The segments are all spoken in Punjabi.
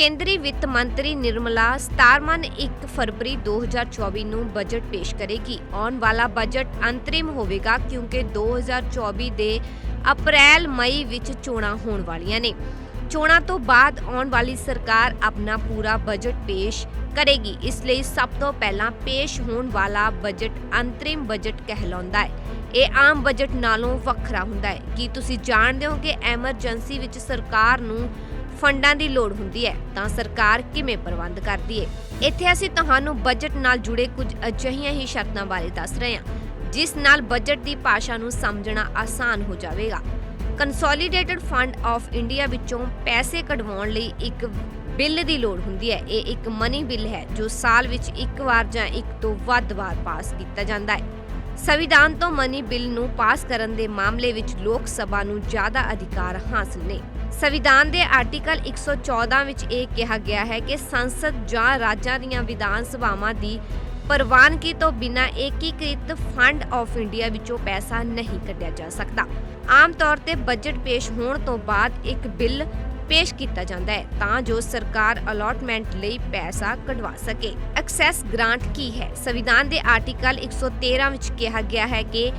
ਕੇਂਦਰੀ ਵਿੱਤ ਮੰਤਰੀ ਨਿਰਮਲਾ ਸਤਾਰਮਨ 1 ਫਰਵਰੀ 2024 ਨੂੰ ਬਜਟ ਪੇਸ਼ ਕਰੇਗੀ। ਆਉਣ ਵਾਲਾ ਬਜਟ ਅੰਤਰਿਮ ਹੋਵੇਗਾ ਕਿਉਂਕਿ 2024 ਦੇ ਅਪ੍ਰੈਲ, ਮਈ ਵਿੱਚ ਚੋਣਾਂ ਹੋਣ ਵਾਲੀਆਂ ਨੇ। ਚੋਣਾਂ ਤੋਂ ਬਾਅਦ ਆਉਣ ਵਾਲੀ ਸਰਕਾਰ ਆਪਣਾ ਪੂਰਾ ਬਜਟ ਪੇਸ਼ ਕਰੇਗੀ। ਇਸ ਲਈ ਸਭ ਤੋਂ ਪਹਿਲਾਂ ਪੇਸ਼ ਹੋਣ ਵਾਲਾ ਬਜਟ ਅੰਤਰਿਮ ਬਜਟ ਕਹਿਲਾਉਂਦਾ ਹੈ। ਇਹ ਆਮ ਬਜਟ ਨਾਲੋਂ ਵੱਖਰਾ ਹੁੰਦਾ ਹੈ। ਕੀ ਤੁਸੀਂ ਜਾਣਦੇ ਹੋ ਕਿ ਐਮਰਜੈਂਸੀ ਵਿੱਚ ਸਰਕਾਰ ਨੂੰ ਫੰਡਾਂ ਦੀ ਲੋੜ ਹੁੰਦੀ ਹੈ, ਤਾਂ ਸਰਕਾਰ ਕਿਵੇਂ ਪ੍ਰਬੰਧ ਕਰਦੀ ਹੈ ਇੱਥੇ ਅਸੀਂ ਤੁਹਾਨੂੰ ਬਜਟ ਨਾਲ ਜੁੜੇ ਕੁਝ ਅਜਿਹੀਆਂ ਹੀ ਸ਼ਰਤਾਂ ਬਾਰੇ ਦੱਸ ਰਹੇ ਹਾਂ, ਜਿਸ ਨਾਲ ਬਜਟ ਦੀ ਭਾਸ਼ਾ ਨੂੰ ਸਮਝਣਾ ਆਸਾਨ ਹੋ ਜਾਵੇਗਾ। ਕੰਸੋਲੀਡੇਟਡ ਫੰਡ ਆਫ ਇੰਡੀਆ ਵਿੱਚੋਂ ਪੈਸੇ ਕਢਵਾਉਣ ਲਈ ਇੱਕ ਬਿੱਲ ਦੀ ਲੋੜ ਹੁੰਦੀ ਹੈ। ਇਹ ਇੱਕ ਮਨੀ ਬਿੱਲ ਹੈ, ਜੋ ਸਾਲ ਵਿੱਚ ਇੱਕ ਵਾਰ ਜਾਂ ਇੱਕ ਤੋਂ ਵੱਧ ਵਾਰ ਪਾਸ ਕੀਤਾ ਜਾਂਦਾ ਹੈ। ਸੰਵਿਧਾਨ ਤੋਂ ਮਨੀ ਬਿੱਲ ਨੂੰ ਪਾਸ ਕਰਨ ਦੇ ਮਾਮਲੇ ਵਿੱਚ ਲੋਕ ਸਭਾ ਨੂੰ ਜ਼ਿਆਦਾ ਅਧਿਕਾਰ ਹਾਸਲ ਨੇ। ਸੰਵਿਧਾਨ ਦੇ ਆਰਟੀਕਲ 114 ਵਿੱਚ ਇਹ ਕਿਹਾ ਗਿਆ ਹੈ ਕਿ ਸੰਸਦ ਜਾਂ ਰਾਜਾਂ ਦੀਆਂ ਵਿਧਾਨ ਸਭਾਵਾਂ ਦੀ ਪ੍ਰਵਾਨਗੀ ਤੋਂ ਬਿਨਾਂ ਏਕੀਕ੍ਰਿਤ ਫੰਡ ਆਫ ਇੰਡੀਆ ਵਿੱਚੋਂ ਪੈਸਾ ਨਹੀਂ ਕੱਢਿਆ ਜਾ ਸਕਦਾ। ਆਮ ਤੌਰ ਤੇ ਬਜਟ ਪੇਸ਼ ਹੋਣ ਤੋਂ ਬਾਅਦ ਇੱਕ ਬਿੱਲ ਪੇਸ਼ ਕੀਤਾ ਜਾਂਦਾ ਹੈ ਤਾਂ ਜੋ ਸਰਕਾਰ ਅਲਾਟਮੈਂਟ ਲਈ ਪੈਸਾ ਕਢਵਾ ਸਕੇ। ਐਕਸੈਸ ਗ੍ਰਾਂਟ ਕੀ ਹੈ? ਸੰਵਿਧਾਨ ਦੇ ਆਰਟੀਕਲ 113 ਵਿੱਚ ਕਿਹਾ ਗਿਆ ਹੈ ਕਿ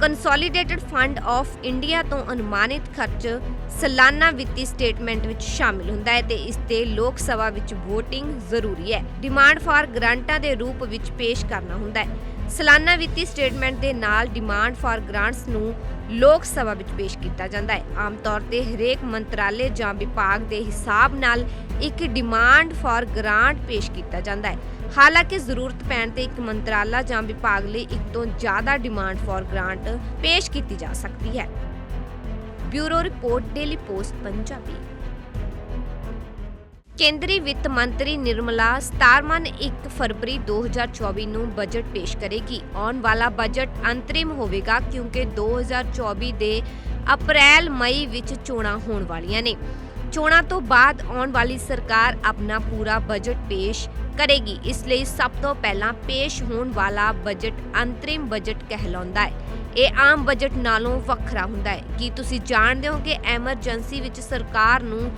ਕੰਸੋਲੀਡੇਟਡ ਫੰਡ ਆਫ ਇੰਡੀਆ ਤੋਂ ਅਨੁਮਾਨਿਤ ਖਰਚ ਸਾਲਾਨਾ ਵਿੱਤੀ ਸਟੇਟਮੈਂਟ ਵਿੱਚ ਸ਼ਾਮਿਲ ਹੁੰਦਾ ਹੈ ਤੇ ਇਸ ਤੇ ਲੋਕ ਸਭਾ ਵਿੱਚ VOTING ਜ਼ਰੂਰੀ ਹੈ। ਡਿਮਾਂਡ ਫਾਰ ਗ੍ਰਾਂਟਾਂ ਦੇ ਰੂਪ ਵਿੱਚ ਪੇਸ਼ ਕਰਨਾ ਹੁੰਦਾ ਹੈ। ਸਾਲਾਨਾ ਵਿੱਤੀ ਸਟੇਟਮੈਂਟ ਦੇ ਨਾਲ ਡਿਮਾਂਡ ਫਾਰ ਗ੍ਰਾਂਟਸ ਨੂੰ ਲੋਕ ਸਭਾ ਵਿੱਚ ਪੇਸ਼ ਕੀਤਾ ਜਾਂਦਾ ਹੈ। ਆਮ ਤੌਰ ਤੇ ਹਰੇਕ ਮੰਤਰਾਲੇ ਜਾਂ ਵਿਭਾਗ ਦੇ ਹਿਸਾਬ ਨਾਲ ਇੱਕ ਡਿਮਾਂਡ ਫਾਰ ਗ੍ਰਾਂਟ ਪੇਸ਼ ਕੀਤਾ ਜਾਂਦਾ ਹੈ। ਹਾਲਾਂਕਿ ਜ਼ਰੂਰਤ ਪੈਣ ਤੇ ਇੱਕ ਮੰਤਰਾਲਾ ਜਾਂ ਵਿਭਾਗ ਲਈ ਇੱਕ ਤੋਂ ਜ਼ਿਆਦਾ ਡਿਮਾਂਡ ਫਾਰ ਗ੍ਰਾਂਟ ਪੇਸ਼ ਕੀਤੀ ਜਾ ਸਕਦੀ ਹੈ। Bureau report, Daily Post, Punjabi. ਕੇਂਦਰੀ ਵਿੱਤ ਮੰਤਰੀ ਨਿਰਮਲਾ ਸਤਾਰਮਨ 1 ਫਰਵਰੀ 2024 ਨੂੰ ਬਜਟ ਪੇਸ਼ ਕਰੇਗੀ। ਆਉਣ ਵਾਲਾ ਬਜਟ ਅੰਤਰਿਮ ਹੋਵੇਗਾ ਕਿਉਂਕਿ 2024 ਦੇ ਅਪ੍ਰੈਲ ਮਈ ਵਿੱਚ ਚੋਣਾਂ ਹੋਣ ਵਾਲੀਆਂ ਨੇ। ਚੋਣਾਂ ਤੋਂ ਬਾਅਦ ਆਉਣ ਵਾਲੀ ਸਰਕਾਰ ਆਪਣਾ ਪੂਰਾ ਬਜਟ ਪੇਸ਼ ਕਰੇਗੀ। ਇਸ ਲਈ ਸਭ ਤੋਂ ਪਹਿਲਾਂ ਪੇਸ਼ ਹੋਣ ਵਾਲਾ ਬਜਟ ਅੰਤਰਿਮ ਬਜਟ ਕਹਿਲਾਉਂਦਾ ਹੈ। ਇਹ ਆਮ ਬਜਟ ਨਾਲੋਂ ਵੱਖਰਾ ਹੁੰਦਾ ਹੈ। ਕੀ ਤੁਸੀਂ ਜਾਣਦੇ ਹੋ ਕਿ ਐਮਰਜੈਂਸੀ ਵਿੱਚ ਸਰਕਾਰ ਨੂੰ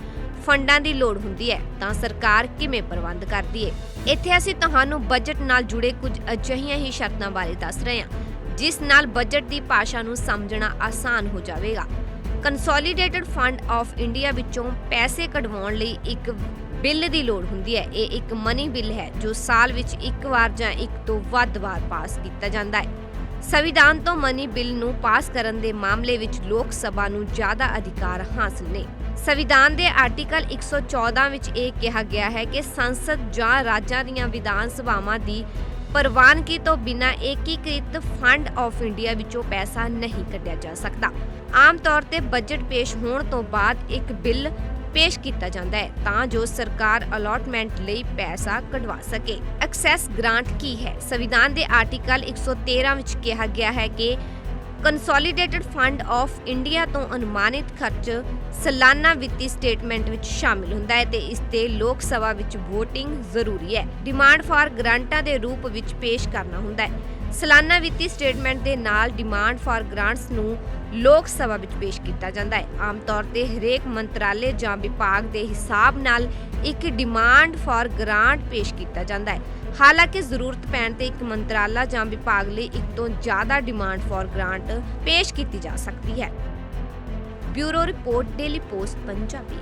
ਫੰਡਾਂ ਦੀ ਲੋੜ ਹੁੰਦੀ ਹੈ? ਤਾਂ ਸਰਕਾਰ ਕਿਵੇਂ ਪ੍ਰਬੰਧ ਕਰਦੀ ਹੈ? ਇੱਥੇ ਅਸੀਂ ਤੁਹਾਨੂੰ ਬਜਟ ਨਾਲ ਜੁੜੇ ਕੁਝ ਅਜਿਹੀਆਂ ਹੀ ਸ਼ਰਤਾਂ ਬਾਰੇ ਦੱਸ ਰਹੇ ਹਾਂ, ਜਿਸ ਨਾਲ ਬਜਟ ਦੀ ਭਾਸ਼ਾ ਨੂੰ ਸਮਝਣਾ ਆਸਾਨ ਹੋ ਜਾਵੇਗਾ। ਕੰਸੋਲੀਡੇਟਡ ਫੰਡ ਆਫ ਇੰਡੀਆ ਵਿੱਚੋਂ ਪੈਸੇ ਕਢਵਾਉਣ ਲਈ ਇੱਕ ਬਿੱਲ ਦੀ ਲੋੜ ਹੁੰਦੀ ਹੈ। ਇਹ ਇੱਕ ਮਨੀ ਬਿੱਲ ਹੈ, ਜੋ ਸਾਲ ਵਿੱਚ ਇੱਕ ਵਾਰ ਜਾਂ ਇੱਕ ਤੋਂ ਵੱਧ ਵਾਰ ਪਾਸ ਕੀਤਾ ਜਾਂਦਾ ਹੈ। ਸੰਵਿਧਾਨ ਤੋਂ ਮਨੀ ਬਿੱਲ ਨੂੰ ਪਾਸ ਕਰਨ ਦੇ ਮਾਮਲੇ ਵਿੱਚ ਲੋਕ ਸਭਾ ਨੂੰ ਜ਼ਿਆਦਾ ਅਧਿਕਾਰ ਹਾਸਲ ਨੇ। ਸੰਵਿਧਾਨ ਦੇ ਆਰਟੀਕਲ 114 ਵਿੱਚ ਇਹ ਕਿਹਾ ਗਿਆ ਹੈ ਕਿ ਸੰਸਦ ਜਾਂ ਰਾਜਾਂ ਦੀਆਂ ਵਿਧਾਨ ਸਭਾਵਾਂ ਦੀ ਪ੍ਰਵਾਨਗੀ ਤੋਂ ਬਿਨਾਂ ਏਕੀਕ੍ਰਿਤ ਫੰਡ ਆਫ ਇੰਡੀਆ ਵਿੱਚੋਂ ਪੈਸਾ ਨਹੀਂ ਕੱਢਿਆ ਜਾ ਸਕਦਾ। ਆਮ ਤੌਰ ਤੇ ਬਜਟ ਪੇਸ਼ ਹੋਣ ਤੋਂ ਬਾਅਦ ਇੱਕ ਬਿੱਲ ਪੇਸ਼ ਕੀਤਾ ਜਾਂਦਾ ਹੈ, ਤਾਂ ਜੋ ਸਰਕਾਰ ਅਲਾਟਮੈਂਟ ਲਈ ਪੈਸਾ ਕਢਵਾ ਸਕੇ। ਐਕਸੈਸ ਗ੍ਰਾਂਟ ਕੀ ਹੈ? ਸੰਵਿਧਾਨ ਦੇ ਆਰਟੀਕਲ 113 ਵਿੱਚ ਕਿਹਾ ਗਿਆ ਹੈ ਕਿ ਕੰਸੋਲੀਡੇਟਡ ਫੰਡ ਆਫ ਇੰਡੀਆ ਤੋਂ ਅਨੁਮਾਨਿਤ ਖਰਚ ਸਾਲਾਨਾ ਵਿੱਤੀ ਸਟੇਟਮੈਂਟ ਵਿੱਚ ਸ਼ਾਮਿਲ ਹੁੰਦਾ ਹੈ ਤੇ ਇਸ ਤੇ ਲੋਕ ਸਭਾ ਵਿੱਚ VOTING ਜ਼ਰੂਰੀ ਹੈ। ਡਿਮਾਂਡ ਫਾਰ ਗ੍ਰਾਂਟਾਂ ਦੇ ਰੂਪ ਵਿੱਚ ਪੇਸ਼ ਕਰਨਾ ਹੁੰਦਾ ਹੈ। ਸਾਲਾਨਾ ਵਿੱਤੀ ਸਟੇਟਮੈਂਟ ਦੇ ਨਾਲ ਡਿਮਾਂਡ ਫਾਰ ਗ੍ਰਾਂਟਸ ਨੂੰ ਲੋਕ ਸਭਾ ਵਿੱਚ ਪੇਸ਼ ਕੀਤਾ ਜਾਂਦਾ ਹੈ। ਆਮ ਤੌਰ ਤੇ ਹਰੇਕ ਮੰਤਰਾਲੇ ਜਾਂ ਵਿਭਾਗ ਦੇ ਹਿਸਾਬ ਨਾਲ ਇੱਕ ਡਿਮਾਂਡ ਫਾਰ ਗ੍ਰਾਂਟ ਪੇਸ਼ ਕੀਤਾ ਜਾਂਦਾ ਹੈ। ਹਾਲਾਂਕਿ ਜ਼ਰੂਰਤ ਪੈਣ ਤੇ ਇੱਕ ਮੰਤਰਾਲਾ ਜਾਂ ਵਿਭਾਗ ਲਈ ਇੱਕ ਤੋਂ ਜ਼ਿਆਦਾ ਡਿਮਾਂਡ ਫਾਰ ਗ੍ਰਾਂਟ ਪੇਸ਼ ਕੀਤੀ ਜਾ ਸਕਦੀ ਹੈ। Bureau report, Daily Post, Punjabi.